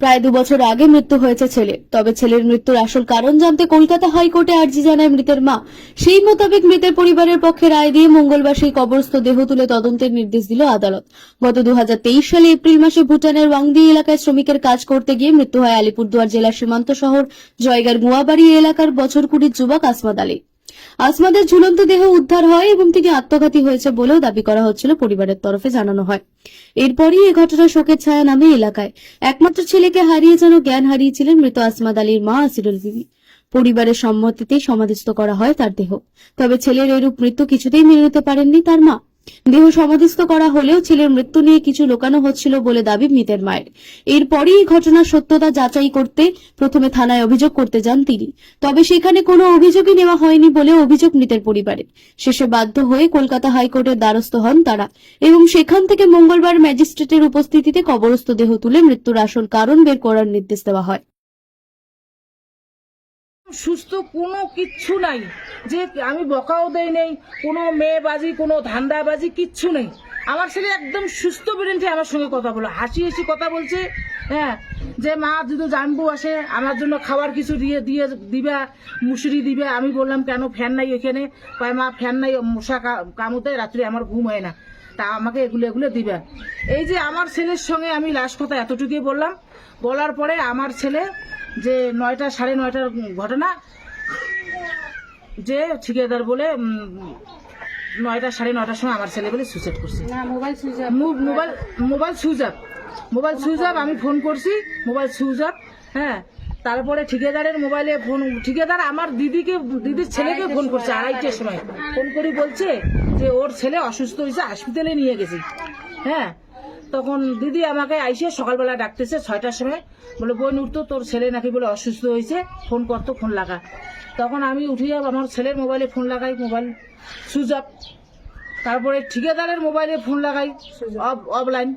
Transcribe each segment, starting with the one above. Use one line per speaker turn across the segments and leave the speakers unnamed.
প্রায় দু বছর আগে মৃত্যু হয়েছে ছেলে। তবে ছেলের মৃত্যুর আসল কারণ জানতে কলকাতা হাইকোর্টে আর্জি জানায় মৃতের মা। সেই মোতাবেক মৃতের পরিবারের পক্ষে রায় দিয়ে মঙ্গলবার সেই কবরস্থ দেহ তুলে তদন্তের নির্দেশ দিল আদালত। গত দু হাজার তেইশ সালে এপ্রিল মাসে ভুটানের ওয়াংদি এলাকায় শ্রমিকের কাজ করতে গিয়ে মৃত্যু হয় আলিপুরদুয়ার জেলার সীমান্ত শহর জয়গার গুয়াবাড়ি এলাকার বছর কুড়ির যুবক আসমাদ আলী। আসমাদের ঝুলন্ত দেহ উদ্ধার হয় এবং তিনি আত্মঘাতী হয়েছে বলেও দাবি করা হচ্ছিল পরিবারের তরফে জানানো হয়। এরপরই এ ঘটনা শোকের ছায়া নামে এলাকায়। একমাত্র ছেলেকে হারিয়ে যেন জ্ঞান হারিয়েছিলেন মৃত আসমাদ আলীর মা আসিরুল বিবি পরিবারের সম্মতিতেই সমাধিস্থ করা হয় তার দেহ। তবে ছেলের এরূপ মৃত্যু কিছুতেই মেনে নিতে পারেননি তার মা। দেহ সমাধিস্থ করা হলেও ছেলের মৃত্যু নিয়ে কিছু লোকানো হচ্ছিল বলে দাবি মৃতের মায়ের। এরপরই এই ঘটনার সত্যতা যাচাই করতে প্রথমে থানায় অভিযোগ করতে যান তিনি। তবে সেখানে কোনো অভিযোগই নেওয়া হয়নি বলে অভিযোগ মৃতের পরিবারের। শেষে বাধ্য হয়ে কলকাতা হাইকোর্টের দ্বারস্থ হন তারা এবং সেখান থেকে মঙ্গলবার ম্যাজিস্ট্রেটের উপস্থিতিতে কবরস্থ দেহ তুলে মৃত্যুর আসল কারণ বের করার নির্দেশ দেওয়া হয়।
সুস্থ কোনো কিচ্ছু নাই। যে আমি বকাও দেই নেই, কোনো মেয়েবাজি, কোনো ধান্দাবাজি কিচ্ছু নেই। আমার ছেলে একদম সুস্থ বেরেন্টে আমার সঙ্গে কথা বলো, হাসি হাসি কথা বলছে হ্যাঁ যে মা যদি জানবু আসে, আমার জন্য খাবার কিছু দিয়ে দিয়ে দিবা, মুসুরি দিবে। আমি বললাম, কেন ফ্যান নাই ওইখানে কয়, মা, ফ্যান নাই, মশা কামুতে, রাত্রে আমার ঘুম হয় না। তা আমাকে এগুলো এগুলো দিবে। এই যে আমার ছেলের সঙ্গে আমি লাস্ট কথা এতটুকুই বললাম। বলার পরে আমার ছেলে যে নয়টা সাড়ে নয়টার ঘটনা যে ঠিকাদার বলে নয়টা সাড়ে নয়টার সময় আমার ছেলে বলে সুইসাইড করছে। Mobile mobile mobile switch up mobile switch up আমি ফোন করছি মোবাইল সুইচ আপ হ্যাঁ। তারপরে ঠিকাদারের মোবাইলে ফোন ঠিকাদার আমার দিদিকে দিদির ছেলেকে ফোন করছে আড়াইটের সময়। ফোন করে বলছে যে ওর ছেলে অসুস্থ হয়েছে হসপিটালে নিয়ে গেছে। হ্যাঁ। তখন দিদি আমাকে আইসে সকালবেলা ডাকতেছে ছয়টার সময়। বলে বই উঠতো তোর ছেলে নাকি বলে অসুস্থ হয়েছে, ফোন করতো ফোন লাগা। তখন আমি উঠিয়ে আমার ছেলের মোবাইলে ফোন লাগাই, মোবাইল সুইচ অফ। তারপরে ঠিকাদারের মোবাইলে ফোন লাগাই, অফ, অফলাইন।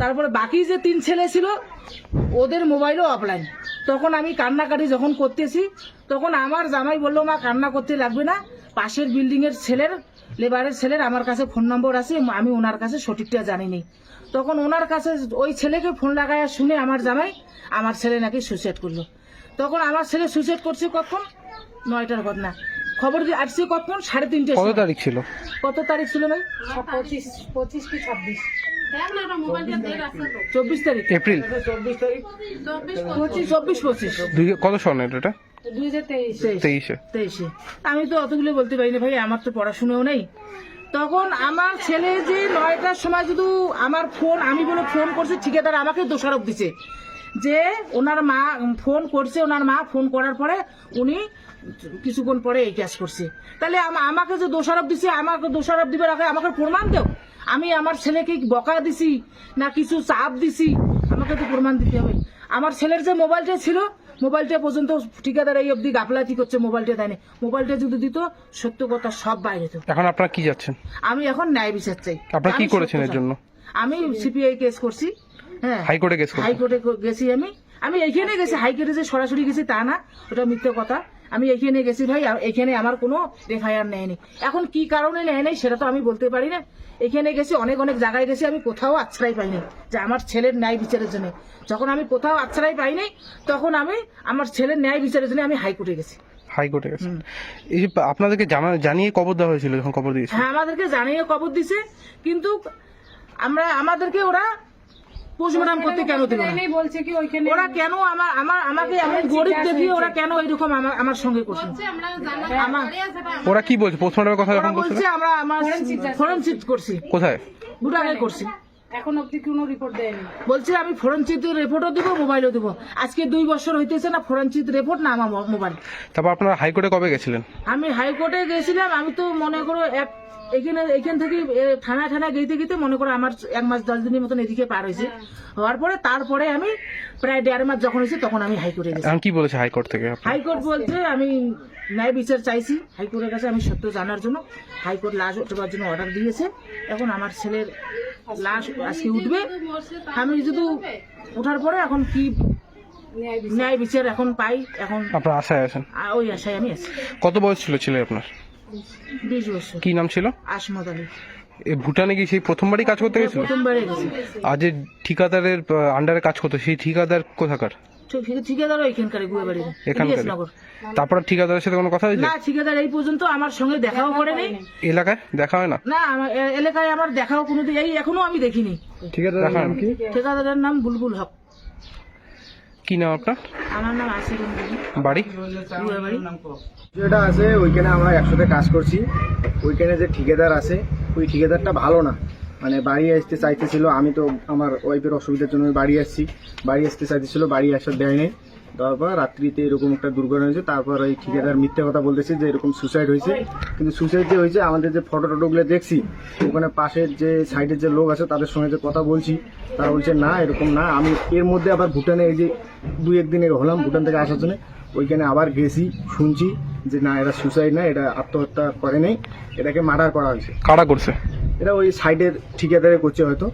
তারপরে বাকি যে তিন ছেলে ছিল, ওদের মোবাইলও অফলাইন। তখন আমি কান্নাকাটি যখন করতেছি, তখন আমার জামাই বলল, মা, কান্না করতে লাগবে না। পাশের বিল্ডিং এর ছেলের লেবারের ছেলের আমার কাছে ফোন নম্বর আছে আমি ওনার কাছে সঠিকটা জানি নি তখন ওনার কাছে ওই ছেলেকে ফোন লাগায় শুনে আমার জামাই আমার ছেলে নাকি সুইসাইড করল। তখন আমার ছেলে সুইসাইড করছে কখন? নয়টার ঘটনা। খবর দিয়ে আসছে কখন? সাড়ে তিনটে
কত তারিখ ছিল?
কত তারিখ ছিল ভাই?
পঁচিশ পঁচিশ কি ছাব্বিশ।
চব্বিশ তারিখ।
এপ্রিল।
চব্বিশ পঁচিশ। চব্বিশ পঁচিশ।
কত সনের এটা
তেইশ।
আমি তো অতগুলো বলতে পারি না ভাই আমার তো পড়াশুনোও নেই। তখন আমার ছেলে যে নয়টার সময় শুধু আমার ফোন আমি বলে ফোন করছে ঠিকাদার আমাকে দোষারোপ দিছে। যে ওনার মা ফোন করছে ওনার মা ফোন করার পরে উনি কিছুক্ষণ পরে এই কাজ করছে। তাহলে আমাকে যে দোষারোপ দিছে আমাকে দোষারোপ দিবার আগে আমাকে প্রমাণ দেও। আমি আমার ছেলেকে বকা দিছি না কিছু চাপ দিছি? আমাকে তো প্রমাণ দিতে হবে। আমার ছেলের যে মোবাইলটা ছিল মোবাইলটা পর্যন্ত ঠিকাদার এই অবধি গাফলাতি করছে মোবাইলটা দেয়নি। মোবাইলটা যদি দিত সত্য কথা সব বাইরে তো
এখন আপনারা কি যাচ্ছেন?
আমি এখন ন্যায় বিচার চাই।
আপনারা কি করেছেন এর জন্য?
আমি সিপিআই কেস করছি হ্যাঁ।
হাইকোর্টে কেস করছি
হাইকোর্টে গেছি আমি। আমি এইখানে গেছি হাইকোর্টে যে সরাসরি গেছি তা না ওটা মিথ্যে কথা। আমি এইখানে গেছি ভাই এখানে আমার কোনো এফআইআর নেয়নি। এখন কি কারণে নেয় নাই সেটা তো আমি বলতে পারি না। এখানে গেছি অনেক অনেক জায়গায় গেছি আমি কোথাও আশ্রয় পাইনি যে আমার ছেলের ন্যায় বিচারের জন্য। যখন আমি কোথাও আশ্রয় পাইনি তখন আমি আমার ছেলের ন্যায় বিচারের জন্য আমি হাইকোর্টে গেছি।
হাইকোর্টে গেছেন এই আপনাদেরকে জানা জানিয়ে কবর দেওয়া হয়েছিল যখন কবর দিয়েছে
হ্যাঁ আমাদেরকে জানিয়ে কবর দিছে কিন্তু আমরা আমাদেরকে ওরা পোস্টমর্টম করতে কেন দিল
বলছে কি ওইখানে
ওরা কেন আমার আমার আমাকে এমন গরিব দেখিয়ে ওরা কেন এরকম আমার আমার সঙ্গে করছে
ওরা কি বলছে? পোস্টমর্টমের কথা যখন
বলছে আমরা আমার ফরেনসিক করছি।
কোথায়?
ভুটানে করছি।
এখন অব্দি কোনো রিপোর্ট দেয়নি।
বলছে আমি ফরেনসিক রিপোর্টও দিব মোবাইলও দিব। আজকে দুই বছর হইতেছে না ফরেনসিক রিপোর্ট না আমার মোবাইল
তারপর আপনারা হাইকোর্টে কবে গেছিলেন?
আমি হাইকোর্টে গেছিলাম আমি তো মনে করো এক এখানে এখান থেকে এ, থানায় থানায় গেতে গেতে মনে করো আমার এক মাস দশ দিনের মতন এদিকে পার হয়েছে। হওয়ার পরে তারপরে আমি প্রায় দেড় মাস যখন হয়েছে তখন আমি হাইকোর্টে গেছি।
কি বলেছে হাইকোর্ট থেকে?
হাইকোর্ট বলছে আমি ন্যায় বিচার চাইছি। হাইকোর্টের কাছে আমি সত্য জানার জন্য হাইকোর্ট লাশ উঠবার জন্য অর্ডার দিয়েছে। এখন আমার ছেলের লাশ আজকে উঠবে। আমি যদি ওঠার পরে এখন কি
ন্যায় বিচার।
এখন পাই এখন
আপনার আশায় আছেন?
ওই আশায় আমি আছি।
কত বয়স ছিল ছেলে আপনার?
বিশ বছর।
কি নাম ছিল?
আসমত আলী।
এ ভুটানে কি সেই প্রথমবারই কাজ করতে গেছিল?
প্রথমবারই গেছি।
আর যে ঠিকাদারের আন্ডারে কাজ করতো সেই ঠিকাদার কোথাকার?
ঠিক- ঠিকাদারও এখানকার গুয়ে বাড়ির।
এখানকার
নগর
তারপর ঠিকাদারের সাথে কোনো কথা হয়েছে?
না ঠিকাদার এই পর্যন্ত আমার সঙ্গে দেখাও করেনি।
এলাকায় দেখা হয় না?
না আমার এ- এলাকায় আমার দেখাও কোনো এই এখনও আমি দেখিনি।
দেখা হয় না
ঠিকাদারের নাম বুলবুল হক।
কি নাম আপনার?
আমার নাম আসিরুন
বাড়ি।
যেটা আছে ওইখানে আমরা একসাথে কাজ করছি। ওইখানে যে ঠিকাদার আছে ওই ঠিকাদারটা ভালো না। মানে বাড়ি আসতে চাইতেছিল, আমি তো আমার ওয়াইফের অসুবিধার জন্য বাড়ি আসছি। বাড়ি আসতে চাইতেছিল, বাড়ি আসার দেয় নেই। দেওয়ার পর রাত্রিতে এরকম একটা দুর্ঘটনা হয়েছে, তারপর ওই ঠিকাদার মিথ্যে কথা বলতেছে যে এরকম সুসাইড হয়েছে। কিন্তু সুসাইড যে হয়েছে, আমাদের যে ফটো টটোগুলো দেখছি, ওখানে পাশের যে সাইডের যে লোক আছে, তাদের সঙ্গে যে কথা বলছি, তারা বলছে, না, এরকম না। আমি এর মধ্যে আবার ভুটানে এই যে দুই একদিন হলাম ভুটান থেকে আসার জন্য। ওইখানে আবার গেছি, শুনছি যে না এটা সুসাইড না এটা আত্মহত্যা করে নাই। এটাকে মার্ডার করা হয়েছে।
কারা করছে?
এটা ওই সাইডের ঠিকাদারে করছে হয়তো।